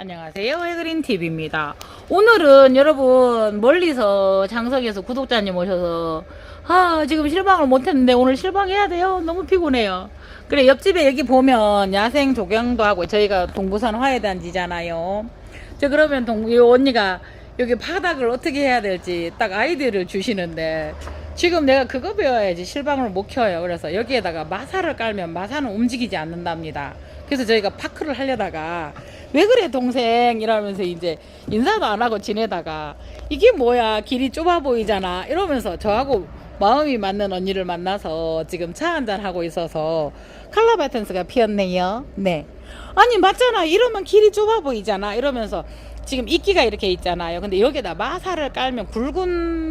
안녕하세요. 해그린 TV입니다. 오늘은 여러분 멀리서 장석에서 구독자님 오셔서 아 지금 실방을 못했는데 오늘 실방해야 돼요. 너무 피곤해요. 그래 옆집에 여기 보면 야생 조경도 하고 저희가 동부산 화해단지잖아요. 저 그러면 동, 이 언니가 여기 바닥을 어떻게 해야 될지 딱 아이디어를 주시는데 지금 내가 그거 배워야지 실방을 못 켜요. 그래서 여기에다가 마사를 깔면 마사는 움직이지 않는답니다. 그래서 저희가 파크를 하려다가 왜 그래 동생 이러면서 이제 인사도 안 하고 지내다가 이게 뭐야 길이 좁아 보이잖아 이러면서 저하고 마음이 맞는 언니를 만나서 지금 차 한잔 하고 있어서 칼라바텐스가 피었네요. 네. 아니 맞잖아 이러면 길이 좁아 보이잖아 이러면서 지금 이끼가 이렇게 있잖아요. 근데 여기다 마사를 깔면 굵은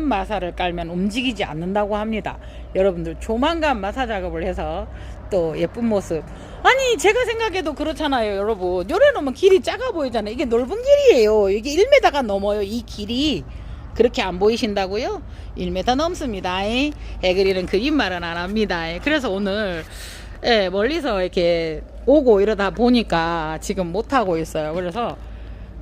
마사를 깔면 움직이지 않는다고 합니다. 여러분들 조만간 마사 작업을 해서 또 예쁜 모습. 아니 제가 생각해도 그렇잖아요, 여러분. 요래 놓으면 길이 작아 보이잖아요. 이게 넓은 길이에요. 이게 1m가 넘어요. 이 길이. 그렇게 안 보이신다고요? 1m 넘습니다. 이. 애그리는 그림 말은 안 합니다. 이. 그래서 오늘 예, 멀리서 이렇게 오고 이러다 보니까 지금 못 하고 있어요. 그래서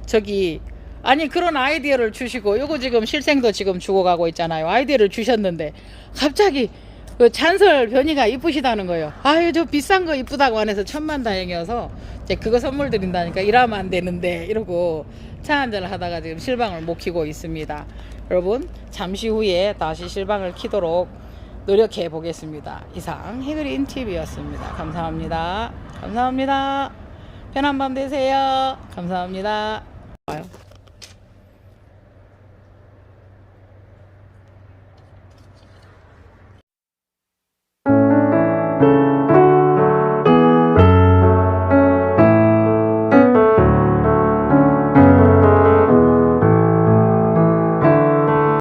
저기 아니 그런 아이디어를 주시고 요거 지금 실생도 지금 죽어가고 있잖아요. 아이디어를 주셨는데 갑자기 그 잔설 변이가 이쁘시다는 거예요. 아유 저 비싼 거 이쁘다고 안 해서 천만 다행이어서 이제 그거 선물 드린다니까 일하면 안 되는데 이러고 차 한잔을 하다가 지금 실방을 못 키고 있습니다. 여러분 잠시 후에 다시 실방을 키도록 노력해 보겠습니다. 이상 해그린 TV였습니다. 감사합니다. 감사합니다. 편한 밤 되세요. 감사합니다. 봐요.